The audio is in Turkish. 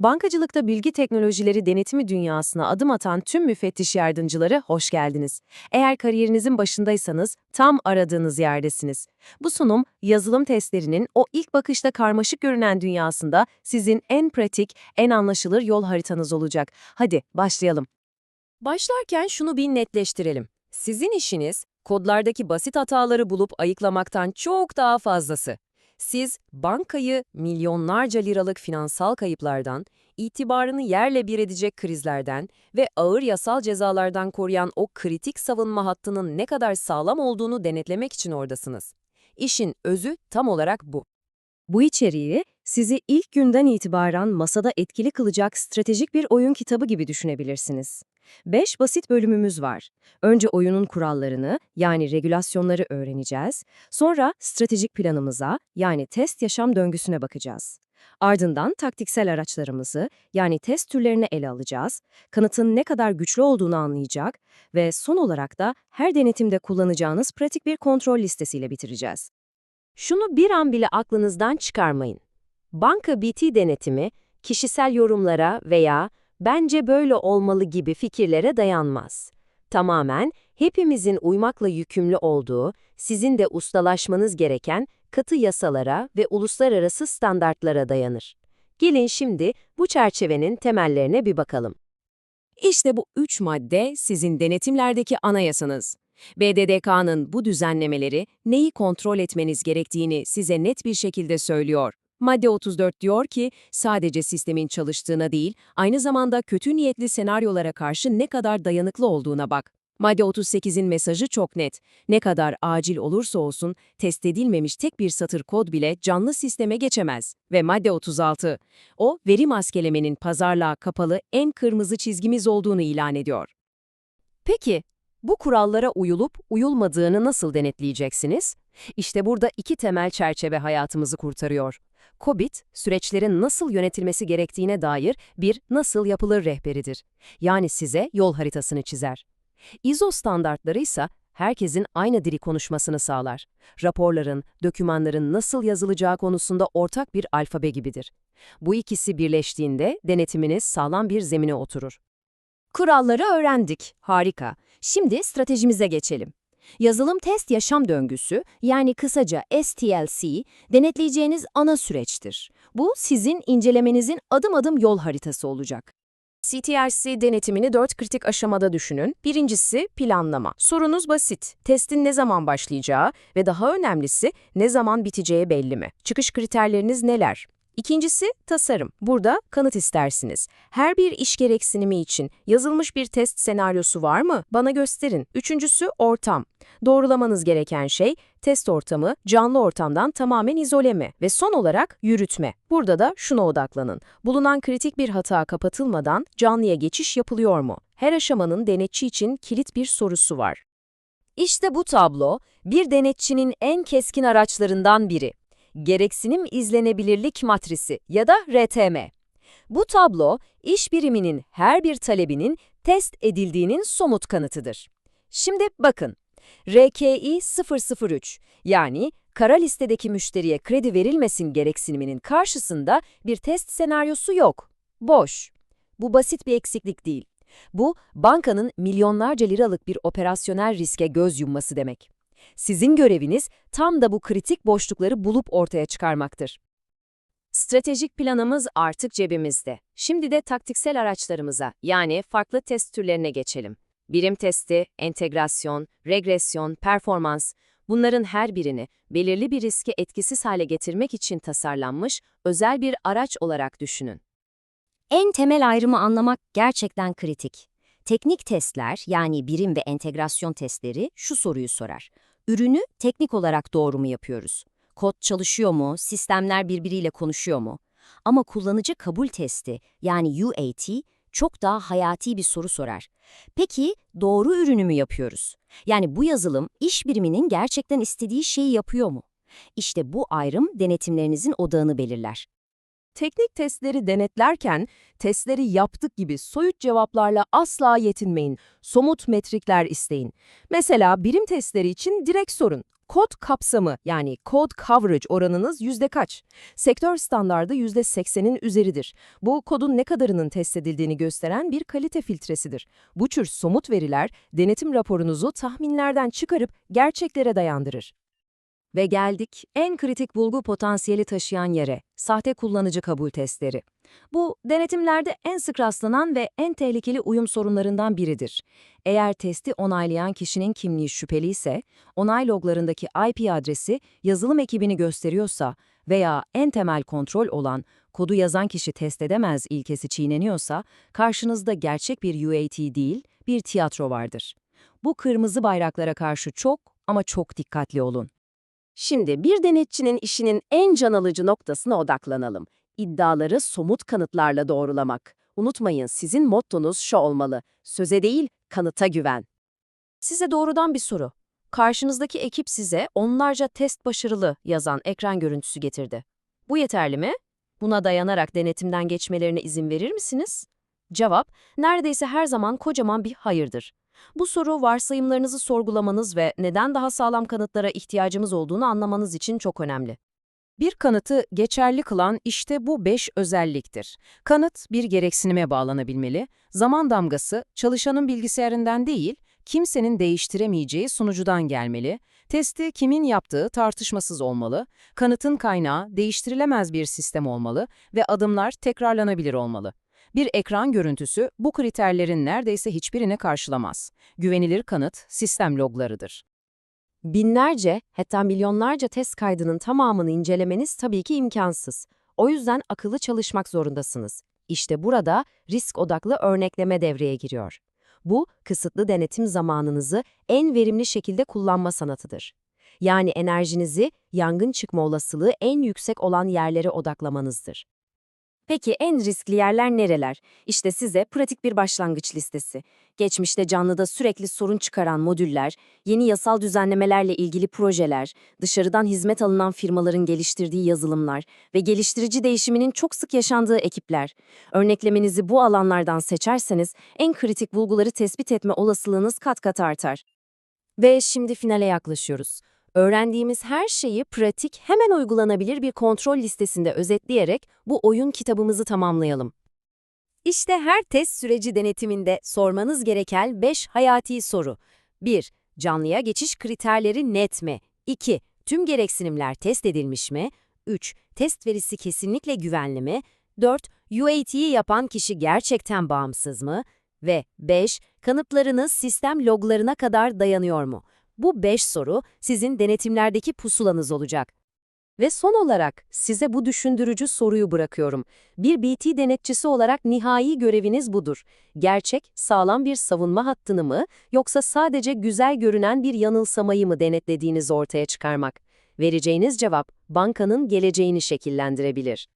Bankacılıkta bilgi teknolojileri denetimi dünyasına adım atan tüm müfettiş yardımcıları hoş geldiniz. Eğer kariyerinizin başındaysanız tam aradığınız yerdesiniz. Bu sunum, yazılım testlerinin o ilk bakışta karmaşık görünen dünyasında sizin en pratik, en anlaşılır yol haritanız olacak. Hadi başlayalım. Başlarken şunu bir netleştirelim. Sizin işiniz, kodlardaki basit hataları bulup ayıklamaktan çok daha fazlası. Siz bankayı milyonlarca liralık finansal kayıplardan, itibarını yerle bir edecek krizlerden ve ağır yasal cezalardan koruyan o kritik savunma hattının ne kadar sağlam olduğunu denetlemek için oradasınız. İşin özü tam olarak bu. Bu içeriği sizi ilk günden itibaren masada etkili kılacak stratejik bir oyun kitabı gibi düşünebilirsiniz. 5 basit bölümümüz var. Önce oyunun kurallarını, yani regülasyonları öğreneceğiz. Sonra stratejik planımıza, yani test yaşam döngüsüne bakacağız. Ardından taktiksel araçlarımızı, yani test türlerini ele alacağız. Kanıtın ne kadar güçlü olduğunu anlayacak ve son olarak da her denetimde kullanacağınız pratik bir kontrol listesiyle bitireceğiz. Şunu bir an bile aklınızdan çıkarmayın. Banka BT denetimi, kişisel yorumlara veya bence böyle olmalı gibi fikirlere dayanmaz. Tamamen hepimizin uymakla yükümlü olduğu, sizin de ustalaşmanız gereken katı yasalara ve uluslararası standartlara dayanır. Gelin şimdi bu çerçevenin temellerine bir bakalım. İşte bu üç madde sizin denetimlerdeki anayasanız. BDDK'nın bu düzenlemeleri neyi kontrol etmeniz gerektiğini size net bir şekilde söylüyor. Madde 34 diyor ki, sadece sistemin çalıştığına değil, aynı zamanda kötü niyetli senaryolara karşı ne kadar dayanıklı olduğuna bak. Madde 38'in mesajı çok net. Ne kadar acil olursa olsun, test edilmemiş tek bir satır kod bile canlı sisteme geçemez. Ve madde 36, o veri maskelemenin pazarlığa kapalı en kırmızı çizgimiz olduğunu ilan ediyor. Peki, bu kurallara uyulup uyulmadığını nasıl denetleyeceksiniz? İşte burada iki temel çerçeve hayatımızı kurtarıyor. COBIT, süreçlerin nasıl yönetilmesi gerektiğine dair bir nasıl yapılır rehberidir. Yani size yol haritasını çizer. ISO standartları ise herkesin aynı dili konuşmasını sağlar. Raporların, dokümanların nasıl yazılacağı konusunda ortak bir alfabe gibidir. Bu ikisi birleştiğinde denetiminiz sağlam bir zemine oturur. Kuralları öğrendik. Harika. Şimdi stratejimize geçelim. Yazılım test yaşam döngüsü, yani kısaca STLC, denetleyeceğiniz ana süreçtir. Bu, sizin incelemenizin adım adım yol haritası olacak. CTRC denetimini dört kritik aşamada düşünün. Birincisi planlama. Sorunuz basit. Testin ne zaman başlayacağı ve daha önemlisi ne zaman biteceği belli mi? Çıkış kriterleriniz neler? İkincisi tasarım. Burada kanıt istersiniz. Her bir iş gereksinimi için yazılmış bir test senaryosu var mı? Bana gösterin. Üçüncüsü ortam. Doğrulamanız gereken şey test ortamı canlı ortamdan tamamen izole mi? Ve son olarak yürütme. Burada da şuna odaklanın. Bulunan kritik bir hata kapatılmadan canlıya geçiş yapılıyor mu? Her aşamanın denetçi için kilit bir sorusu var. İşte bu tablo bir denetçinin en keskin araçlarından biri gereksinim izlenebilirlik matrisi ya da RTM. Bu tablo, iş biriminin her bir talebinin test edildiğinin somut kanıtıdır. Şimdi bakın, RKI 003 yani kara listedeki müşteriye kredi verilmesin gereksiniminin karşısında bir test senaryosu yok. Boş. Bu basit bir eksiklik değil. Bu, bankanın milyonlarca liralık bir operasyonel riske göz yumması demek. Sizin göreviniz tam da bu kritik boşlukları bulup ortaya çıkarmaktır. Stratejik planımız artık cebimizde. Şimdi de taktiksel araçlarımıza, yani farklı test türlerine geçelim. Birim testi, entegrasyon, regresyon, performans, bunların her birini belirli bir riski etkisiz hale getirmek için tasarlanmış özel bir araç olarak düşünün. En temel ayrımı anlamak gerçekten kritik. Teknik testler yani birim ve entegrasyon testleri şu soruyu sorar. Ürünü teknik olarak doğru mu yapıyoruz? Kod çalışıyor mu? Sistemler birbiriyle konuşuyor mu? Ama kullanıcı kabul testi yani UAT çok daha hayati bir soru sorar. Peki doğru ürünü mü yapıyoruz? Yani bu yazılım iş biriminin gerçekten istediği şeyi yapıyor mu? İşte bu ayrım denetimlerinizin odağını belirler. Teknik testleri denetlerken testleri yaptık gibi soyut cevaplarla asla yetinmeyin. Somut metrikler isteyin. Mesela birim testleri için direkt sorun. Kod kapsamı yani code coverage oranınız yüzde kaç? Sektör standardı yüzde seksenin üzeridir. Bu kodun ne kadarının test edildiğini gösteren bir kalite filtresidir. Bu tür somut veriler denetim raporunuzu tahminlerden çıkarıp gerçeklere dayandırır. Ve geldik en kritik bulgu potansiyeli taşıyan yere, sahte kullanıcı kabul testleri. Bu, denetimlerde en sık rastlanan ve en tehlikeli uyum sorunlarından biridir. Eğer testi onaylayan kişinin kimliği şüpheli ise, onay loglarındaki IP adresi yazılım ekibini gösteriyorsa veya en temel kontrol olan kodu yazan kişi test edemez ilkesi çiğneniyorsa, karşınızda gerçek bir UAT değil, bir tiyatro vardır. Bu kırmızı bayraklara karşı çok ama çok dikkatli olun. Şimdi bir denetçinin işinin en can alıcı noktasına odaklanalım. İddiaları somut kanıtlarla doğrulamak. Unutmayın sizin mottonuz şu olmalı. Söze değil, kanıta güven. Size doğrudan bir soru. Karşınızdaki ekip size onlarca test başarılı yazan ekran görüntüsü getirdi. Bu yeterli mi? Buna dayanarak denetimden geçmelerine izin verir misiniz? Cevap, neredeyse her zaman kocaman bir hayırdır. Bu soru varsayımlarınızı sorgulamanız ve neden daha sağlam kanıtlara ihtiyacımız olduğunu anlamanız için çok önemli. Bir kanıtı geçerli kılan işte bu beş özelliktir. Kanıt bir gereksinime bağlanabilmeli, zaman damgası çalışanın bilgisayarından değil, kimsenin değiştiremeyeceği sunucudan gelmeli, testi kimin yaptığı tartışmasız olmalı, kanıtın kaynağı değiştirilemez bir sistem olmalı ve adımlar tekrarlanabilir olmalı. Bir ekran görüntüsü bu kriterlerin neredeyse hiçbirini karşılamaz. Güvenilir kanıt sistem loglarıdır. Binlerce, hatta milyonlarca test kaydının tamamını incelemeniz tabii ki imkansız. O yüzden akıllı çalışmak zorundasınız. İşte burada risk odaklı örnekleme devreye giriyor. Bu, kısıtlı denetim zamanınızı en verimli şekilde kullanma sanatıdır. Yani enerjinizi yangın çıkma olasılığı en yüksek olan yerlere odaklamanızdır. Peki en riskli yerler nereler? İşte size pratik bir başlangıç listesi. Geçmişte canlıda sürekli sorun çıkaran modüller, yeni yasal düzenlemelerle ilgili projeler, dışarıdan hizmet alınan firmaların geliştirdiği yazılımlar ve geliştirici değişiminin çok sık yaşandığı ekipler. Örneklemenizi bu alanlardan seçerseniz en kritik bulguları tespit etme olasılığınız kat kat artar. Ve şimdi finale yaklaşıyoruz. Öğrendiğimiz her şeyi pratik, hemen uygulanabilir bir kontrol listesinde özetleyerek bu oyun kitabımızı tamamlayalım. İşte her test süreci denetiminde sormanız gereken 5 hayati soru. 1. Canlıya geçiş kriterleri net mi? 2. Tüm gereksinimler test edilmiş mi? 3. Test verisi kesinlikle güvenli mi? 4. UAT'yi yapan kişi gerçekten bağımsız mı? Ve 5. Kanıtlarınız sistem loglarına kadar dayanıyor mu? Bu 5 soru sizin denetimlerdeki pusulanız olacak. Ve son olarak size bu düşündürücü soruyu bırakıyorum. Bir BT denetçisi olarak nihai göreviniz budur. Gerçek, sağlam bir savunma hattını mı yoksa sadece güzel görünen bir yanılsamayı mı denetlediğinizi ortaya çıkarmak? Vereceğiniz cevap bankanın geleceğini şekillendirebilir.